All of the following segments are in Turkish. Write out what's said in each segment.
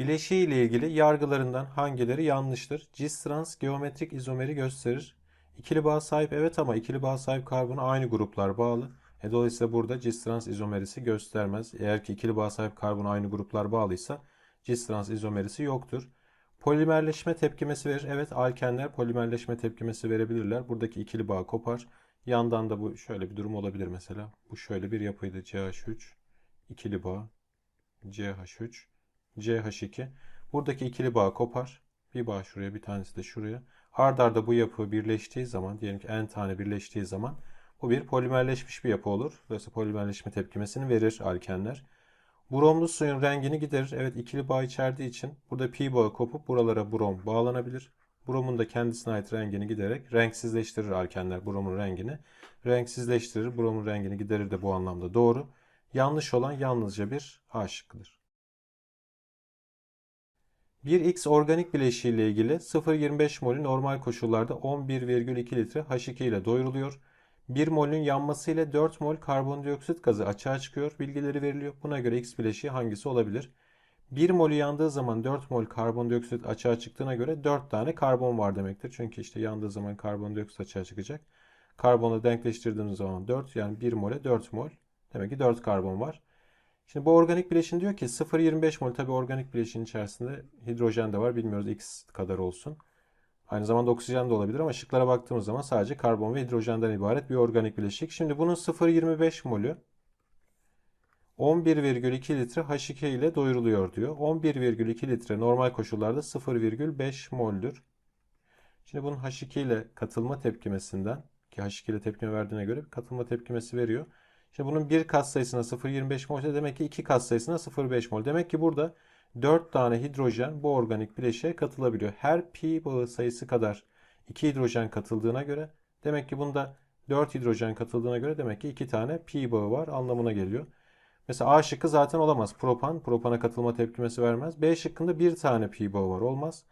Bileşiği ile ilgili yargılarından hangileri yanlıştır? Cis trans geometrik izomeri gösterir. İkili bağ sahip evet ama ikili bağ sahip karbona aynı gruplar bağlı. E, dolayısıyla burada cis trans izomerisi göstermez. Eğer ki ikili bağ sahip karbona aynı gruplar bağlıysa cis trans izomerisi yoktur. Polimerleşme tepkimesi verir. Evet alkenler polimerleşme tepkimesi verebilirler. Buradaki ikili bağ kopar. Yandan da bu şöyle bir durum olabilir mesela. Bu şöyle bir yapıydı. CH3 ikili bağ CH3 CH2. Buradaki ikili bağ kopar. Bir bağ şuraya bir tanesi de şuraya. Ard arda bu yapı birleştiği zaman diyelim ki n tane birleştiği zaman bu bir polimerleşmiş bir yapı olur. Dolayısıyla polimerleşme tepkimesini verir alkenler. Bromlu suyun rengini giderir. Evet ikili bağ içerdiği için burada pi bağı kopup buralara brom bağlanabilir. Bromun da kendisine ait rengini giderek renksizleştirir alkenler bromun rengini. Renksizleştirir, bromun rengini giderir de bu anlamda doğru. Yanlış olan yalnızca bir A şıkkıdır. Bir X organik bileşiği ile ilgili 0,25 molü normal koşullarda 11,2 litre H2 ile doyuruluyor. 1 molün yanması ile 4 mol karbondioksit gazı açığa çıkıyor. Bilgileri veriliyor. Buna göre X bileşiği hangisi olabilir? 1 molü yandığı zaman 4 mol karbondioksit açığa çıktığına göre 4 tane karbon var demektir. Çünkü işte yandığı zaman karbondioksit açığa çıkacak. Karbonu denkleştirdiğimiz zaman 4 yani 1 mole 4 mol. Demek ki 4 karbon var. Şimdi bu organik bileşin diyor ki 0,25 mol tabi organik bileşin içerisinde hidrojen de var. Bilmiyoruz X kadar olsun. Aynı zamanda oksijen de olabilir ama şıklara baktığımız zaman sadece karbon ve hidrojenden ibaret bir organik bileşik. Şimdi bunun 0,25 molü 11,2 litre H2 ile doyuruluyor diyor. 11,2 litre normal koşullarda 0,5 moldür. Şimdi bunun H2 ile katılma tepkimesinden ki H2 ile tepkime verdiğine göre katılma tepkimesi veriyor. Şimdi bunun bir kat sayısına 0,25 mol demek ki iki kat sayısına 0,5 mol. Demek ki burada 4 tane hidrojen bu organik bileşiğe katılabiliyor. Her pi bağı sayısı kadar 2 hidrojen katıldığına göre demek ki bunda 4 hidrojen katıldığına göre demek ki 2 tane pi bağı var anlamına geliyor. Mesela A şıkkı zaten olamaz. Propan, propana katılma tepkimesi vermez. B şıkkında bir tane pi bağı var. Olmaz.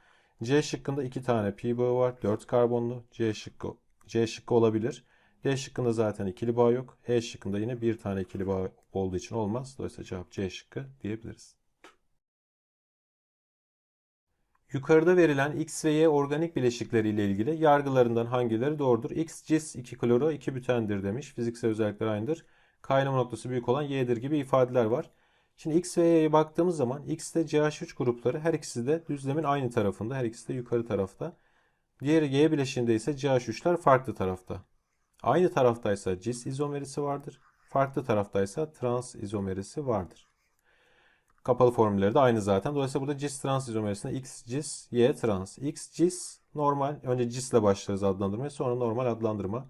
C şıkkında iki tane pi bağı var. 4 karbonlu. C şıkkı, C şıkkı olabilir. D şıkkında zaten ikili bağ yok. E şıkkında yine bir tane ikili bağ olduğu için olmaz. Dolayısıyla cevap C şıkkı diyebiliriz. Yukarıda verilen X ve Y organik bileşikleri ile ilgili yargılarından hangileri doğrudur? X cis 2 kloro 2 bütendir demiş. Fiziksel özellikler aynıdır. Kaynama noktası büyük olan Y'dir gibi ifadeler var. Şimdi X ve Y'ye baktığımız zaman X'te CH3 grupları her ikisi de düzlemin aynı tarafında. Her ikisi de yukarı tarafta. Diğer Y bileşiğinde ise CH3'ler farklı tarafta. Aynı taraftaysa cis izomerisi vardır. Farklı taraftaysa trans izomerisi vardır. Kapalı formülleri de aynı zaten. Dolayısıyla burada cis trans izomerisinde x cis, y trans. x cis normal. Önce cis ile başlarız adlandırmaya. Sonra normal adlandırma.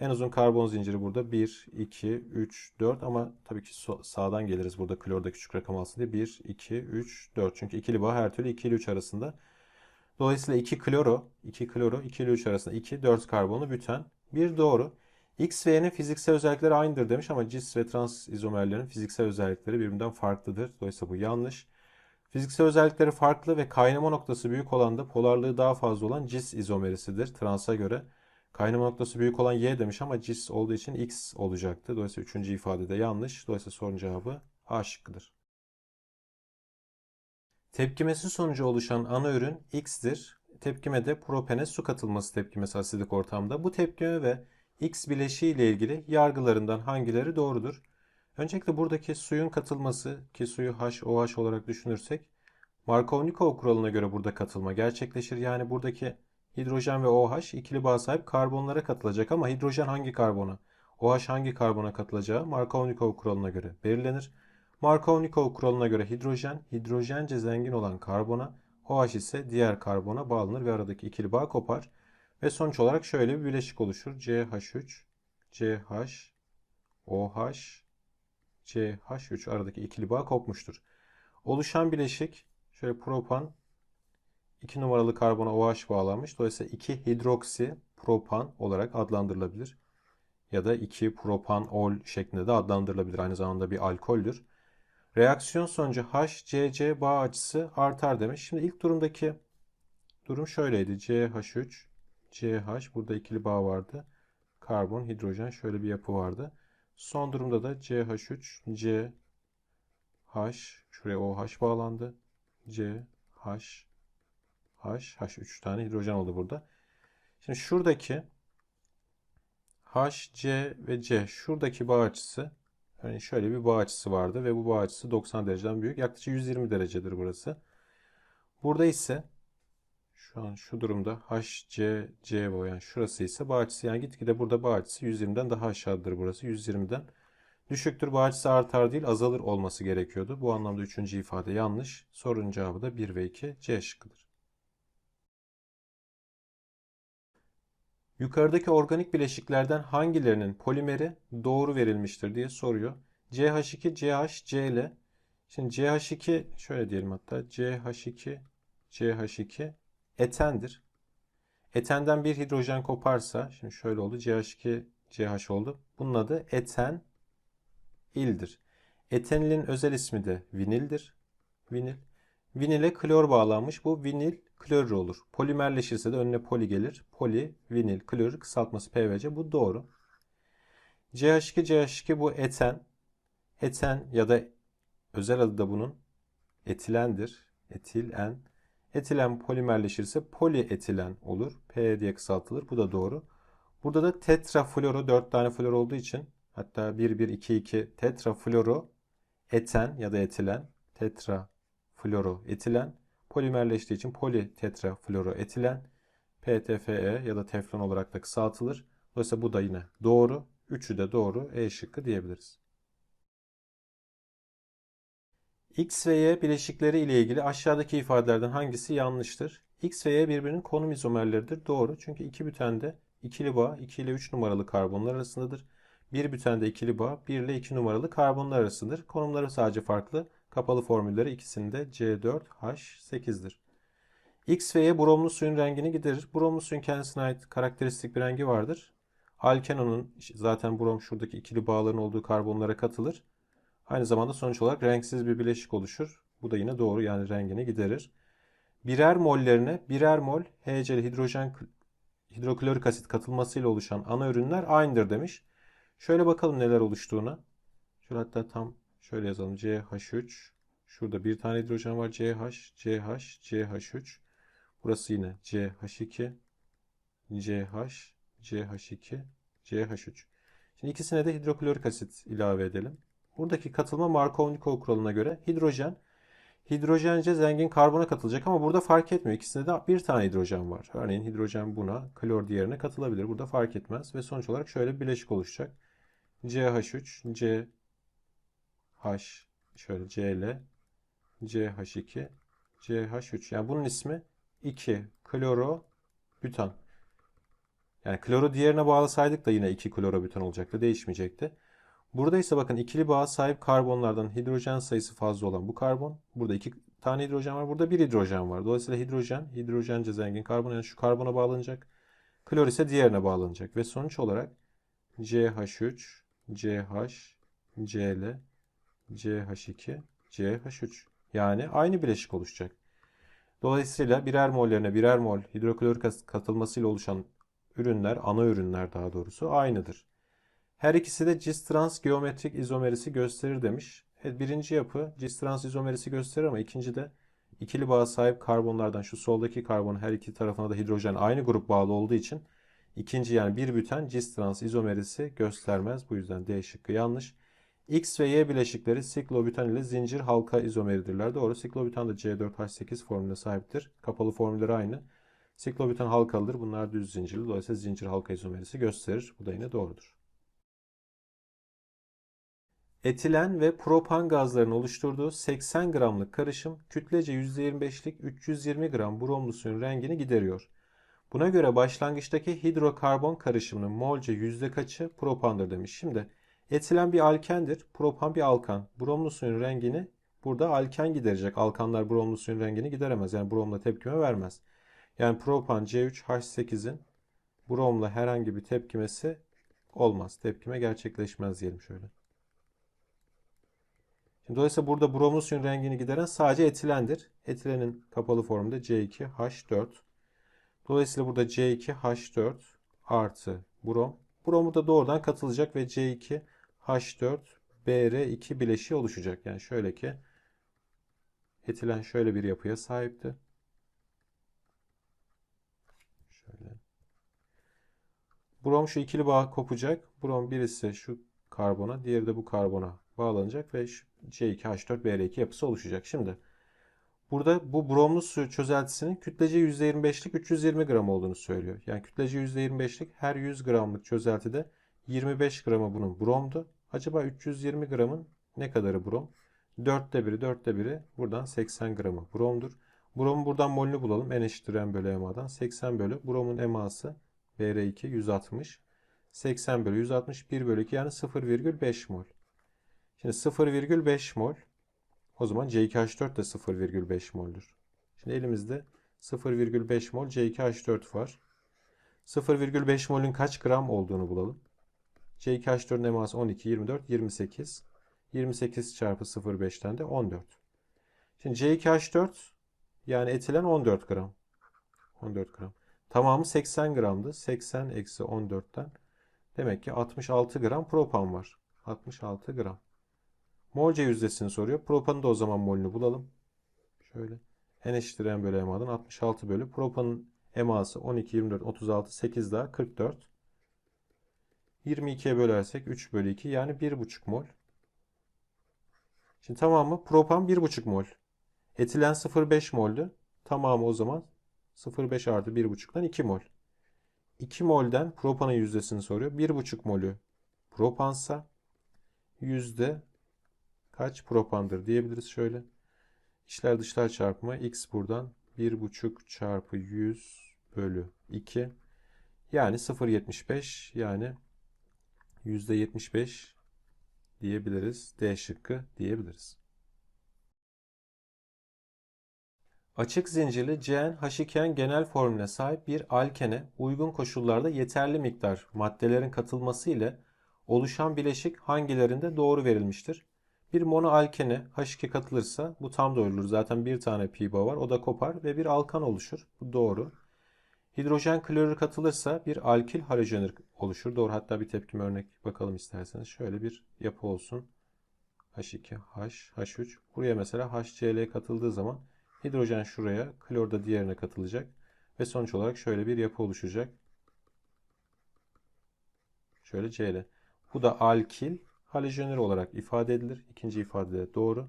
En uzun karbon zinciri burada 1, 2, 3, 4 ama tabii ki sağdan geliriz burada klorda küçük rakam alsın diye. 1, 2, 3, 4. Çünkü ikili bağ her türlü 2 ile 3 arasında. Dolayısıyla 2 kloro, 2 kloro, 2 ile 3 arasında 2, 4 karbonlu büten. Bir doğru. X ve Y'nin fiziksel özellikleri aynıdır demiş ama cis ve trans izomerlerin fiziksel özellikleri birbirinden farklıdır. Dolayısıyla bu yanlış. Fiziksel özellikleri farklı ve kaynama noktası büyük olan da polarlığı daha fazla olan cis izomerisidir transa göre. Kaynama noktası büyük olan Y demiş ama cis olduğu için X olacaktı. Dolayısıyla üçüncü ifade de yanlış. Dolayısıyla sorun cevabı A şıkkıdır. Tepkimesi sonucu oluşan ana ürün X'tir. Tepkimede propene su katılması tepkimesi asidik ortamda. Bu tepkime ve X bileşiği ile ilgili yargılarından hangileri doğrudur? Öncelikle buradaki suyun katılması ki suyu HOH olarak düşünürsek Markovnikov kuralına göre burada katılma gerçekleşir. Yani buradaki hidrojen ve OH ikili bağ sahip karbonlara katılacak ama hidrojen hangi karbona, OH hangi karbona katılacağı Markovnikov kuralına göre belirlenir. Markovnikov kuralına göre hidrojen, hidrojence zengin olan karbona, OH ise diğer karbona bağlanır ve aradaki ikili bağ kopar. Ve sonuç olarak şöyle bir bileşik oluşur. CH3, CH, OH, CH3 aradaki ikili bağ kopmuştur. Oluşan bileşik şöyle propan 2 numaralı karbona OH bağlanmış. Dolayısıyla 2 hidroksi propan olarak adlandırılabilir. Ya da 2 propanol şeklinde de adlandırılabilir. Aynı zamanda bir alkoldür. Reaksiyon sonucu HCC bağ açısı artar demiş. Şimdi ilk durumdaki durum şöyleydi. CH3, CH burada ikili bağ vardı. Karbon, hidrojen şöyle bir yapı vardı. Son durumda da CH3, CH şuraya OH bağlandı. C, H, H, H 3 tane hidrojen oldu burada. Şimdi şuradaki H, C ve C şuradaki bağ açısı yani şöyle bir bağ açısı vardı ve bu bağ açısı 90 dereceden büyük. Yaklaşık 120 derecedir burası. Burada ise şu an şu durumda H, C, C bu yani şurası ise bağ açısı yani gitgide burada bağ açısı 120'den daha aşağıdır burası. 120'den düşüktür. Bağ açısı artar değil azalır olması gerekiyordu. Bu anlamda üçüncü ifade yanlış. Sorunun cevabı da 1 ve 2 C şıkkıdır. Yukarıdaki organik bileşiklerden hangilerinin polimeri doğru verilmiştir diye soruyor. CH2, CH, Cl. Şimdi CH2 şöyle diyelim hatta CH2, CH2 etendir. Etenden bir hidrojen koparsa şimdi şöyle oldu CH2, CH oldu. Bunun adı eten ildir. Etenilin özel ismi de vinildir. Vinil. Vinile klor bağlanmış. Bu vinil klorür olur. Polimerleşirse de önüne poli gelir. Poli, vinil, klorür kısaltması PVC. Bu doğru. CH2, CH2 bu eten. Eten ya da özel adı da bunun etilendir. Etilen. Etilen polimerleşirse polietilen olur. P diye kısaltılır. Bu da doğru. Burada da tetrafluoro 4 tane flor olduğu için hatta 1 1 2 2 tetrafluoro eten ya da etilen tetrafluoro etilen polimerleştiği için politetrafluoroetilen PTFE ya da teflon olarak da kısaltılır. Dolayısıyla bu da yine doğru. Üçü de doğru. E şıkkı diyebiliriz. X ve Y bileşikleri ile ilgili aşağıdaki ifadelerden hangisi yanlıştır? X ve Y birbirinin konum izomerleridir. Doğru. Çünkü iki bütende ikili bağ 2 ile 3 numaralı karbonlar arasındadır. Bir bütende ikili bağ 1 ile 2 numaralı karbonlar arasındadır. Konumları sadece farklı. Kapalı formülleri ikisinde C4H8'dir. X ve Y bromlu suyun rengini giderir. Bromlu suyun kendisine ait karakteristik bir rengi vardır. Alkenonun zaten brom şuradaki ikili bağların olduğu karbonlara katılır. Aynı zamanda sonuç olarak renksiz bir bileşik oluşur. Bu da yine doğru yani rengini giderir. Birer mollerine birer mol HCl hidrojen hidroklorik asit katılmasıyla oluşan ana ürünler aynıdır demiş. Şöyle bakalım neler oluştuğuna. Şöyle hatta tam şöyle yazalım. CH3. Şurada bir tane hidrojen var. CH, CH, CH3. Burası yine CH2, CH, CH2, CH3. Şimdi ikisine de hidroklorik asit ilave edelim. Buradaki katılma Markov-Nikol kuralına göre hidrojen hidrojence zengin karbona katılacak ama burada fark etmiyor. İkisinde de bir tane hidrojen var. Örneğin hidrojen buna, klor diğerine katılabilir. Burada fark etmez ve sonuç olarak şöyle bir bileşik oluşacak. CH3, C H şöyle Cl CH2 CH3 yani bunun ismi 2 kloro butan. Yani kloru diğerine bağlasaydık da yine 2 kloro butan olacaktı. Değişmeyecekti. Burada ise bakın ikili bağa sahip karbonlardan hidrojen sayısı fazla olan bu karbon. Burada iki tane hidrojen var. Burada bir hidrojen var. Dolayısıyla hidrojen, hidrojence zengin karbon yani şu karbona bağlanacak. Klor ise diğerine bağlanacak. Ve sonuç olarak CH3, CH, Cl, CH2, CH3. Yani aynı bileşik oluşacak. Dolayısıyla birer mollerine birer mol hidroklorik asit katılmasıyla oluşan ürünler, ana ürünler daha doğrusu aynıdır. Her ikisi de cis-trans geometrik izomerisi gösterir demiş. Evet, birinci yapı cis-trans izomerisi gösterir ama ikinci de ikili bağa sahip karbonlardan şu soldaki karbon her iki tarafına da hidrojen aynı grup bağlı olduğu için ikinci yani bir büten cis-trans izomerisi göstermez. Bu yüzden D şıkkı yanlış. X ve Y bileşikleri siklobutan ile zincir halka izomeridirler. Doğru. Siklobutan da C4H8 formüle sahiptir. Kapalı formülleri aynı. Siklobutan halkalıdır. Bunlar düz zincirli. Dolayısıyla zincir halka izomerisi gösterir. Bu da yine doğrudur. Etilen ve propan gazlarının oluşturduğu 80 gramlık karışım kütlece %25'lik 320 gram bromlu suyun rengini gideriyor. Buna göre başlangıçtaki hidrokarbon karışımının molce yüzde kaçı propandır demiş. Şimdi etilen bir alkendir, propan bir alkan. Bromlu suyun rengini burada alken giderecek. Alkanlar bromlu suyun rengini gideremez. Yani bromla tepkime vermez. Yani propan C3H8'in bromla herhangi bir tepkimesi olmaz. Tepkime gerçekleşmez diyelim şöyle. Şimdi dolayısıyla burada bromlu suyun rengini gideren sadece etilendir. Etilenin kapalı formunda C2H4. Dolayısıyla burada C2H4 artı brom. Bromu da doğrudan katılacak ve C2 H4 BR2 bileşiği oluşacak. Yani şöyle ki Etilen şöyle bir yapıya sahipti. Şöyle. Brom şu ikili bağ kopacak. Brom birisi şu karbona, diğeri de bu karbona bağlanacak ve şu C2H4Br2 yapısı oluşacak. Şimdi burada bu bromlu su çözeltisinin kütlece %25'lik 320 gram olduğunu söylüyor. Yani kütlece %25'lik her 100 gramlık çözeltide 25 gramı bunun bromdu. Acaba 320 gramın ne kadarı brom? Dörtte biri, dörtte biri buradan 80 gramı bromdur. Bromun buradan molünü bulalım. N eşittir M bölü EMA'dan. 80 bölü bromun EMA'sı Br2 160. 80 bölü 160 1 bölü 2 yani 0,5 mol. Şimdi 0,5 mol. O zaman C2H4 de 0,5 mol'dür. Şimdi elimizde 0,5 mol C2H4 var. 0,5 molün kaç gram olduğunu bulalım. C2H4'ün eması 12, 24, 28. 28 çarpı 0,5'ten de 14. Şimdi C2H4 yani etilen 14 gram. 14 gram. Tamamı 80 gramdı. 80 eksi 14'ten demek ki 66 gram propan var. 66 gram. Molce yüzdesini soruyor. Propanın da o zaman molünü bulalım. Şöyle. N eşittir M bölü EMA'dan 66 bölü. Propanın EMA'sı 12, 24, 36, 8 daha 44. 22'ye bölersek 3 bölü 2 yani 1,5 mol. Şimdi tamamı propan 1,5 mol. Etilen 0,5 moldü. Tamamı o zaman 0,5 artı 1,5'tan 2 mol. 2 molden propanın yüzdesini soruyor. 1,5 molü propansa yüzde kaç propandır diyebiliriz şöyle. İçler dışlar çarpımı x buradan 1,5 çarpı 100 bölü 2 yani 0,75 yani %75 diyebiliriz. D şıkkı diyebiliriz. Açık zincirli CN-H2N genel formüle sahip bir alkene uygun koşullarda yeterli miktar maddelerin katılması ile oluşan bileşik hangilerinde doğru verilmiştir? Bir monoalkene H2 katılırsa bu tam doğrulur. Zaten bir tane pi bağı var. O da kopar ve bir alkan oluşur. Bu doğru. Hidrojen klorür katılırsa bir alkil halojenür oluşur. Doğru. Hatta bir tepkime örnek bakalım isterseniz. Şöyle bir yapı olsun. H2, H, H3. Buraya mesela HCl katıldığı zaman hidrojen şuraya, klor da diğerine katılacak. Ve sonuç olarak şöyle bir yapı oluşacak. Şöyle Cl. Bu da alkil halojenür olarak ifade edilir. İkinci ifade de doğru.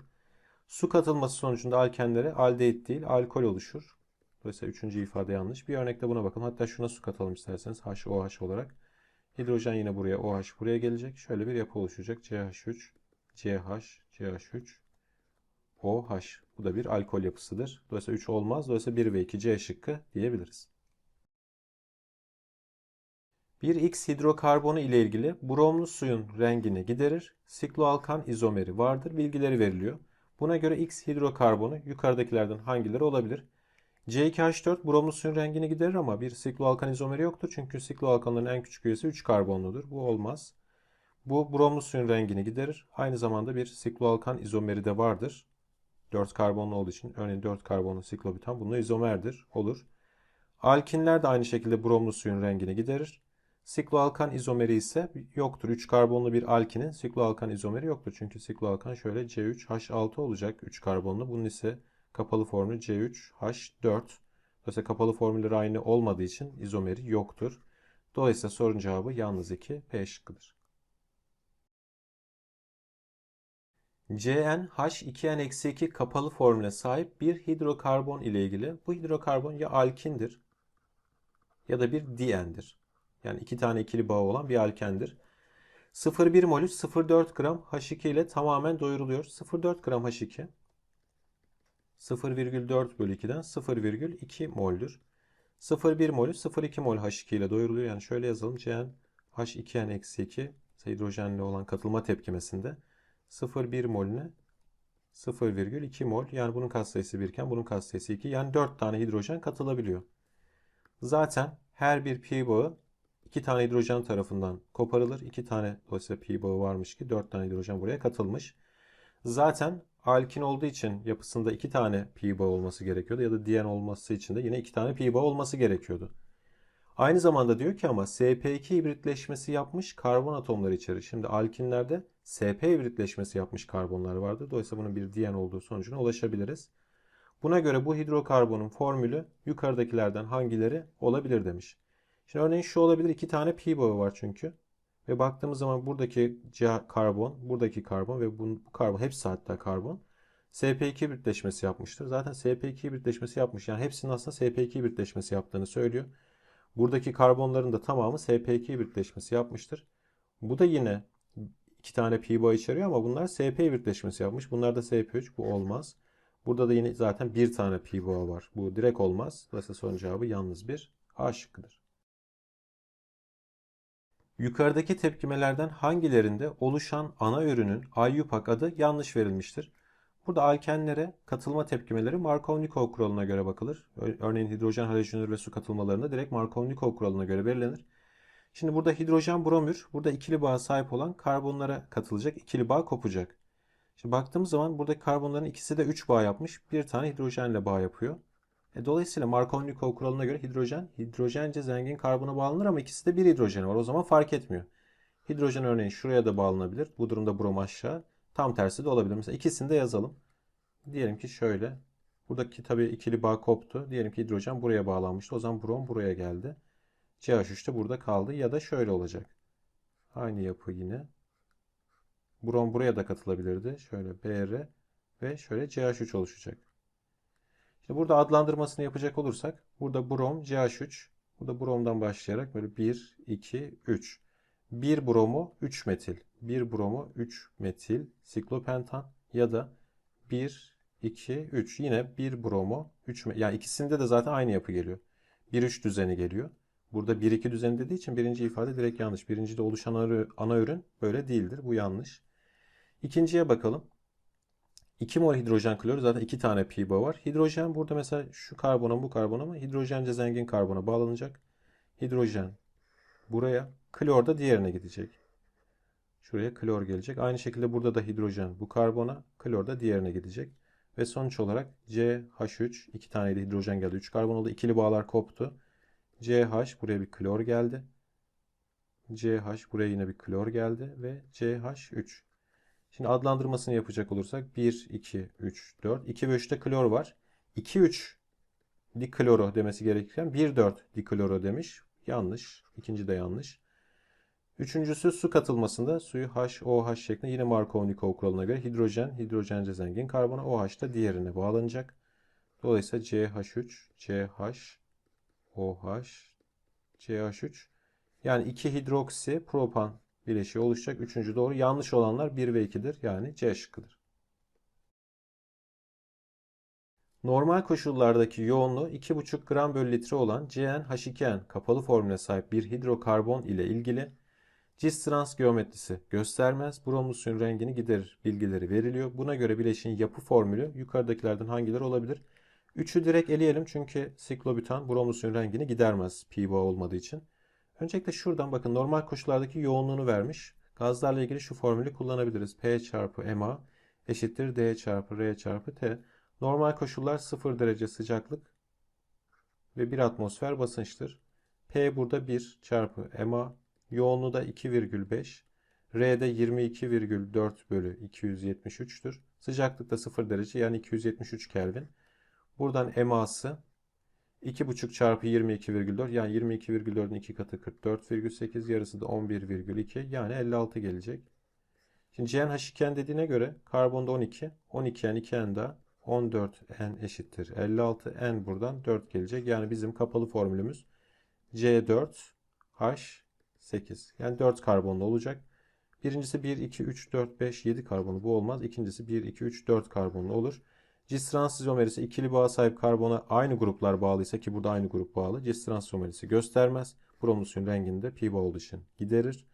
Su katılması sonucunda alkenlere aldehit değil alkol oluşur. Dolayısıyla üçüncü ifade yanlış. Bir örnekte buna bakın. Hatta şuna su katalım isterseniz. HOH olarak. Hidrojen yine buraya OH buraya gelecek. Şöyle bir yapı oluşacak. CH3, CH, CH3, OH. Bu da bir alkol yapısıdır. Dolayısıyla 3 olmaz. Dolayısıyla 1 ve 2 C şıkkı diyebiliriz. Bir X hidrokarbonu ile ilgili bromlu suyun rengini giderir. Sikloalkan izomeri vardır. Bilgileri veriliyor. Buna göre X hidrokarbonu yukarıdakilerden hangileri olabilir? C2H4 bromlu suyun rengini giderir ama bir sikloalkan izomeri yoktur. Çünkü sikloalkanların en küçük üyesi 3 karbonludur. Bu olmaz. Bu bromlu suyun rengini giderir. Aynı zamanda bir sikloalkan izomeri de vardır. 4 karbonlu olduğu için örneğin 4 karbonlu siklobutan bunun izomerdir. Olur. Alkinler de aynı şekilde bromlu suyun rengini giderir. Sikloalkan izomeri ise yoktur. 3 karbonlu bir alkinin sikloalkan izomeri yoktur. Çünkü sikloalkan şöyle C3H6 olacak 3 karbonlu. Bunun ise kapalı formülü C3H4. Dolayısıyla kapalı formülleri aynı olmadığı için izomeri yoktur. Dolayısıyla sorun cevabı yalnız 2 P şıkkıdır. CnH2n-2 kapalı formüle sahip bir hidrokarbon ile ilgili bu hidrokarbon ya alkindir ya da bir diendir. Yani iki tane ikili bağı olan bir alkendir. 0,1 molü 0,4 gram H2 ile tamamen doyuruluyor. 0,4 gram H2 0,4 bölü 2'den 0,2 moldür. 0,1 molü 0,2 mol H2 ile doyuruluyor. Yani şöyle yazalım. CN H2N-2 hidrojenle olan katılma tepkimesinde 0,1 molüne 0,2 mol yani bunun katsayısı 1 iken bunun katsayısı 2 yani 4 tane hidrojen katılabiliyor. Zaten her bir pi bağı 2 tane hidrojen tarafından koparılır. 2 tane dolayısıyla pi bağı varmış ki 4 tane hidrojen buraya katılmış. Zaten alkin olduğu için yapısında 2 tane pi bağı olması gerekiyordu ya da diyen olması için de yine 2 tane pi bağı olması gerekiyordu. Aynı zamanda diyor ki ama sp2 hibritleşmesi yapmış karbon atomları içerir. Şimdi alkinlerde sp hibritleşmesi yapmış karbonlar vardır. Dolayısıyla bunun bir diyen olduğu sonucuna ulaşabiliriz. Buna göre bu hidrokarbonun formülü yukarıdakilerden hangileri olabilir demiş. Şimdi örneğin şu olabilir. iki tane pi bağı var çünkü. Ve baktığımız zaman buradaki karbon, buradaki karbon ve bu, bu karbon hepsi hatta karbon. SP2 birleşmesi yapmıştır. Zaten SP2 birleşmesi yapmış. Yani hepsinin aslında SP2 birleşmesi yaptığını söylüyor. Buradaki karbonların da tamamı SP2 birleşmesi yapmıştır. Bu da yine iki tane pi bağı içeriyor ama bunlar SP birleşmesi yapmış. Bunlar da SP3. Bu olmaz. Burada da yine zaten bir tane pi bağı var. Bu direkt olmaz. Dolayısıyla son cevabı yalnız bir A şıkkıdır. Yukarıdaki tepkimelerden hangilerinde oluşan ana ürünün IUPAC adı yanlış verilmiştir? Burada alkenlere katılma tepkimeleri Markov-Nikov kuralına göre bakılır. Örneğin hidrojen, halojenür ve su katılmalarında direkt Markov-Nikov kuralına göre belirlenir. Şimdi burada hidrojen bromür, burada ikili bağa sahip olan karbonlara katılacak, ikili bağ kopacak. Şimdi baktığımız zaman buradaki karbonların ikisi de 3 bağ yapmış. Bir tane hidrojenle bağ yapıyor. E, dolayısıyla Markov-Nikov kuralına göre hidrojen, hidrojence zengin karbona bağlanır ama ikisi de bir hidrojen var. O zaman fark etmiyor. Hidrojen örneğin şuraya da bağlanabilir. Bu durumda brom aşağı. Tam tersi de olabilir. Mesela ikisini de yazalım. Diyelim ki şöyle. Buradaki tabii ikili bağ koptu. Diyelim ki hidrojen buraya bağlanmıştı. O zaman brom buraya geldi. CH3 de burada kaldı. Ya da şöyle olacak. Aynı yapı yine. Brom buraya da katılabilirdi. Şöyle Br ve şöyle CH3 oluşacak. Şimdi burada adlandırmasını yapacak olursak burada brom CH3 burada bromdan başlayarak böyle 1 2 3 1 bromu 3 metil 1 bromu 3 metil siklopentan ya da 1 2 3 yine 1 bromo 3 yani ikisinde de zaten aynı yapı geliyor. 1 3 düzeni geliyor. Burada 1 2 düzeni dediği için birinci ifade direkt yanlış. Birincide oluşan ana ürün böyle değildir. Bu yanlış. İkinciye bakalım. 2 mol hidrojen klorür zaten 2 tane pi bağı var. Hidrojen burada mesela şu karbona bu karbona mı? Hidrojence zengin karbona bağlanacak. Hidrojen buraya. Klor da diğerine gidecek. Şuraya klor gelecek. Aynı şekilde burada da hidrojen bu karbona. Klor da diğerine gidecek. Ve sonuç olarak CH3 iki tane de hidrojen geldi. 3 karbon oldu. İkili bağlar koptu. CH buraya bir klor geldi. CH buraya yine bir klor geldi ve CH3. Şimdi adlandırmasını yapacak olursak 1, 2, 3, 4. 2 ve 3'te klor var. 2, 3 dikloro demesi gerekirken 1, 4 dikloro demiş. Yanlış. İkinci de yanlış. Üçüncüsü su katılmasında suyu H, OH şeklinde yine Markov-Nikov kuralına göre hidrojen, hidrojence zengin karbona OH da diğerine bağlanacak. Dolayısıyla CH3, CH, OH, CH3 yani 2 hidroksi propan bileşiği oluşacak. Üçüncü doğru. Yanlış olanlar 1 ve 2'dir. Yani C şıkkıdır. Normal koşullardaki yoğunluğu 2,5 gram bölü litre olan CnH2n kapalı formüle sahip bir hidrokarbon ile ilgili cis trans geometrisi göstermez. Bromlu suyun rengini giderir bilgileri veriliyor. Buna göre bileşiğin yapı formülü yukarıdakilerden hangileri olabilir? 3'ü direkt eleyelim çünkü siklobutan bromlu suyun rengini gidermez pi bağı olmadığı için. Öncelikle şuradan bakın normal koşullardaki yoğunluğunu vermiş. Gazlarla ilgili şu formülü kullanabiliriz. P çarpı MA eşittir D çarpı R çarpı T. Normal koşullar 0 derece sıcaklık ve 1 atmosfer basınçtır. P burada 1 çarpı MA yoğunluğu da 2,5 R'de 22,4 bölü 273'tür. Sıcaklık da 0 derece yani 273 Kelvin. Buradan MA'sı 2,5 çarpı 22,4 yani 22,4'ün 2 katı 44,8 yarısı da 11,2 yani 56 gelecek. Şimdi CnH2n dediğine göre karbonda 12. 12n 2n daha 14n eşittir 56. n buradan 4 gelecek. Yani bizim kapalı formülümüz C4H8. Yani 4 karbonlu olacak. Birincisi 1, 2, 3, 4, 5, 7 karbonlu bu olmaz. İkincisi 1, 2, 3, 4 karbonlu olur. Cis trans izomerisi ikili bağa sahip karbona aynı gruplar bağlıysa ki burada aynı grup bağlı. Cis trans izomerisi göstermez. Bromlu suyun renginde pi olduğu için giderir.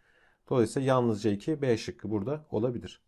Dolayısıyla yalnızca 2 B şıkkı burada olabilir.